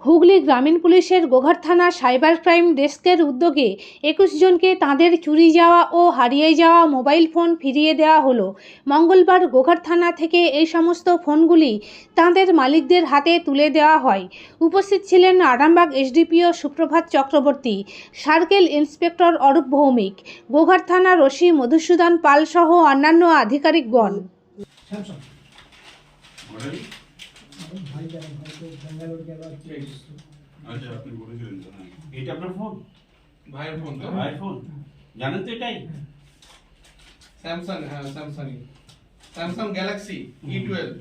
হুগলি গ্রামীণ পুলিশের গোঘাট থানা সাইবার ক্রাইম ডেস্কের উদ্যোগে একুশ জনকে তাদের চুরি যাওয়া ও হারিয়ে যাওয়া মোবাইল ফোন ফিরিয়ে দেওয়া হলো। মঙ্গলবার গোঘাট থানা থেকে এই সমস্ত ফোনগুলি তাদের মালিকদের হাতে তুলে দেওয়া হয়। উপস্থিত ছিলেন Arambagh SDPO Suprabhat Chakraborty circle inspector Arup Bhowmik Goghat থানার রশি মধুসূদন পাল সহ অন্যান্য আধিকারিকগণ। মডেল ভাই জানেন ব্যাঙ্গালোর গেল আচ্ছা আপনি বলেছিলেন। এটা আপনার ফোন? ভাইয়ের ফোন তো। ভাইয়ের ফোন? জানেন তো এটাই? স্যামসাং হ্যাঁ Samsung Samsung Galaxy E twelve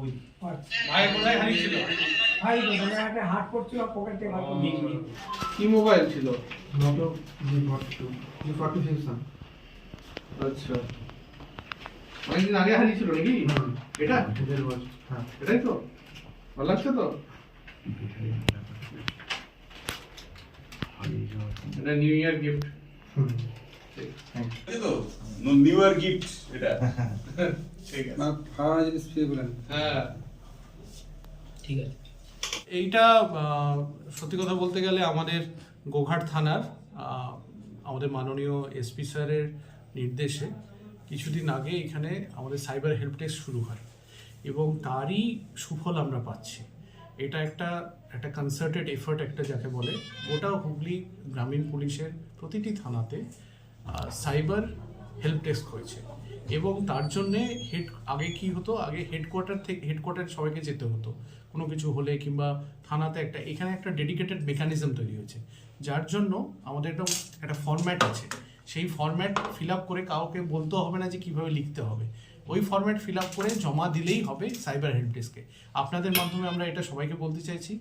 ওই ভাই কোথায় হারিয়েছিল ভাই একটা হাট করছিল পকেট। কি মোবাইল ছিল? Moto G forty two G forty section আচ্ছা। অনেকদিন আগে হারিয়েছিল নাকি? এটা? হ্যাঁ। এটাই তো? ভালো লাগছে তো? এটা new year gift. New year gift এটা। ঠিক আছে। না জিনিস পেয়ে বলেন হ্যাঁ। এইটা সত্যি কথা বলতে গেলে আমাদের গোঘাট থানার আমাদের মাননীয় এসপি স্যারের নির্দেশে কিছুদিন আগে এখানে আমাদের সাইবার হেল্প ডেস্ক শুরু হয় এবং তারই সুফল আমরা পাচ্ছি। এটা একটা একটা কনসার্টেড এফার্ট একটা যাকে বলে, গোটা হুগলি গ্রামীণ পুলিশের প্রতিটি থানাতে সাইবার হেল্প ডেস্ক হয়েছে। এবং তার জন্যে হেড আগে কি হতো? আগে হেডকোয়ার্টার থেকে হেডকোয়ার্টার সবাইকে যেতে হতো। কোনো কিছু হলে কিংবা থানাতে একটা, এখানে একটা ডেডিকেটেড মেকানিজম তৈরি হয়েছে। যার জন্য আমাদের একটা একটা ফরম্যাট আছে। সেই ফর্ম্যাট ফিল আপ করে কাউকে বলতে হবে না যে কীভাবে লিখতে হবে। ওই ফর্ম্যাট ফিল আপ করে জমা দিলেই হবে সাইবার হেল্প ডেস্কে আপনাদের মাধ্যমে আমরা এটা সবাইকে বলতে চাইছি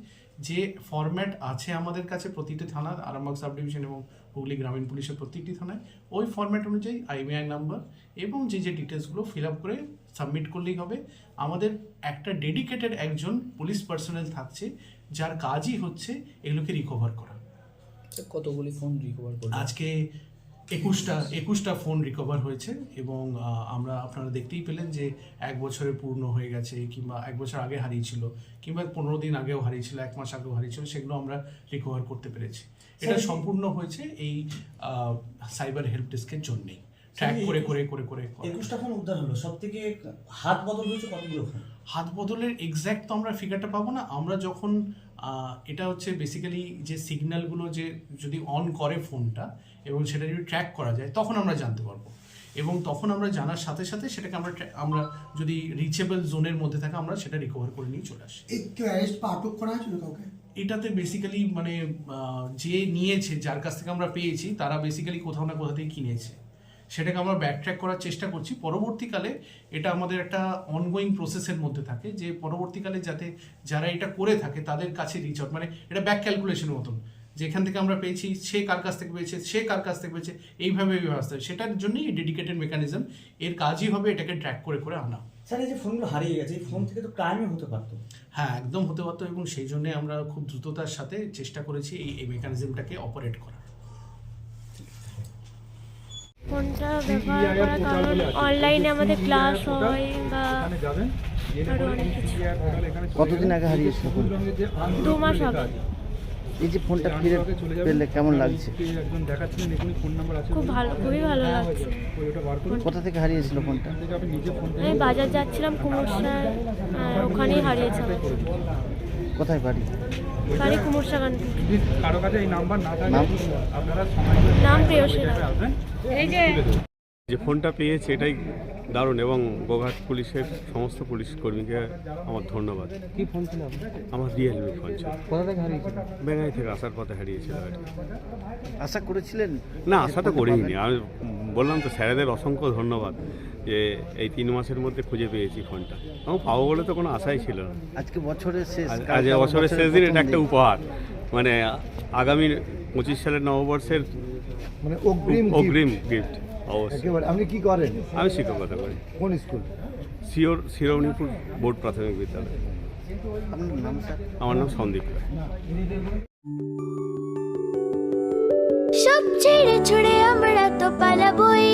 যে ফর্ম্যাট আছে আমাদের কাছে প্রতিটি থানার আরামবাগ সাব ডিভিশন এবং হুগলি গ্রামীণ পুলিশের প্রত্যেকটি থানায়। ওই ফর্ম্যাট অনুযায়ী আইবিআই নাম্বার এবং যে যে ডিটেলসগুলো ফিল আপ করে সাবমিট করলেই হবে। আমাদের একটা ডেডিকেটেড একজন পুলিশ পার্সোনাল থাকছে যার কাজই হচ্ছে এগুলোকে রিকভার করা। কতগুলি ফোন রিকভার করা আজকে একুশটা একুশটা ফোন রিকভার হয়েছে এবং আমরা আপনারা দেখতেই পেলেন যে এক বছরে পূর্ণ হয়ে গেছে কিংবা এক বছর আগে হারিয়েছিল কিংবা পনেরো দিন আগেও হারিয়েছিল এক মাস আগেও হারিয়েছিল সেগুলো আমরা রিকভার করতে পেরেছি। এটা সম্পূর্ণ হয়েছে এই সাইবার হেল্প ডেস্কের জন্যেই। ট্র্যাক করে করে করে করে একুশটা ফোন উদ্ধার হলো সব থেকে হাত বদল হয়েছে কতগুলো হাত বদলের এক্স্যাক্ট তো আমরা ফিগারটা পাবো না। আমরা যখন এটা হচ্ছে বেসিক্যালি যে সিগন্যালগুলো যে যদি অন করে ফোনটা এবং সেটা যদি ট্র্যাক করা যায় তখন আমরা জানতে পারব। এবং তখন আমরা জানার সাথে সাথে সেটাকে আমরা আমরা যদি রিচেবল জোনের মধ্যে থাকে আমরা সেটা রিকভার করে নিয়ে চলে আসি। একটু অ্যারেস্ট বা আটক করা হয়েছিল কাউকে? এটাতে বেসিক্যালি মানে যে নিয়েছে যার কাছ থেকে আমরা পেয়েছি তারা বেসিক্যালি কোথাও না কোথাও থেকে কিনেছে। সেটাকে আমরা ব্যাকট্র্যাক করার চেষ্টা করছি। পরবর্তীকালে এটা আমাদের একটা অনগোয়িং প্রসেসের মধ্যে থাকে যে পরবর্তীকালে যাতে যারা এটা করে থাকে তাদের কাছে রিচ আউট মানে এটা ব্যাক ক্যালকুলেশনের মতন। যেখান থেকে আমরা পেয়েছি সে কার কাছ থেকে পেয়েছে সে কার কাছ থেকে পেয়েছে এইভাবে এই ব্যবস্থা সেটার জন্যই ডেডিকেটেড মেকানিজম এর কাজই হবে এটাকে ট্র্যাক করে করে আনা। স্যার এই যে ফোনগুলো হারিয়ে গেছে এই ফোন থেকে তো ক্রাইমই হতে পারতো। হ্যাঁ একদম হতে পারতো এবং সেই জন্য আমরা খুব দ্রুততার সাথে চেষ্টা করেছি এই এই মেকানিজমটাকে অপারেট করার ফোনটা ব্যবহার করার কারণ অনলাইনে আমাদের ক্লাস হয় বা আরও অনেক কিছু। কতদিন আগে হারিয়েছিল ফোন? দু মাস হবে। এই যে ফোনটা ফিরে পেলে কেমন লাগছে? খুব ভালো খুবই ভালো লাগছে। বার করে কোথা থেকে হারিয়েছিল ফোনটা? আমি বাজার যাচ্ছিলাম কুমোরসার ওখানেই হারিয়েছে আমার কোথায় বাড়ি? বাড়ি কুমোরসাগান যদি কারও কাছে এই নাম্বার না থাকে আপনারা সময় নাম প্রিয়সী এই আসবেন যে ফোনটা পেয়েছে এটাই দারুণ এবং গোঘাট পুলিশের সমস্ত পুলিশ কর্মীকে আমার ধন্যবাদ। কি ফোন ছিল আমার রিয়েলমি ফোন ছিল। কোথা থেকে হারিয়েছিল? বেঙ্গাই থেকে আসার পথে হারিয়েছিল আর কি। আশা করেছিলেন? না আশা তো করিনি। আমি বললাম তো স্যারেদের অসংখ্য ধন্যবাদ যে এই তিন মাসের মধ্যে খুঁজে পেয়েছি ফোনটা। আমার পাবো বলে তো কোনো আশাই ছিল না। আজকে বছরের শেষ আজ- বছরের শেষ দিন এটা একটা উপহার। মানে আগামী পঁচিশ সালের নববর্ষের মানে অগ্রিম অগ্রিম গিফট একেবারে আপনি কি করেন? আমি শিক্ষকতা করি কোন স্কুল? শিওর শিরোমণিপুর বোর্ড প্রাথমিক বিদ্যালয়। আপনার নাম স্যার আমার নাম সন্দীপ সব ছেড়ে ছুড়ে আমরা তো পালাবই।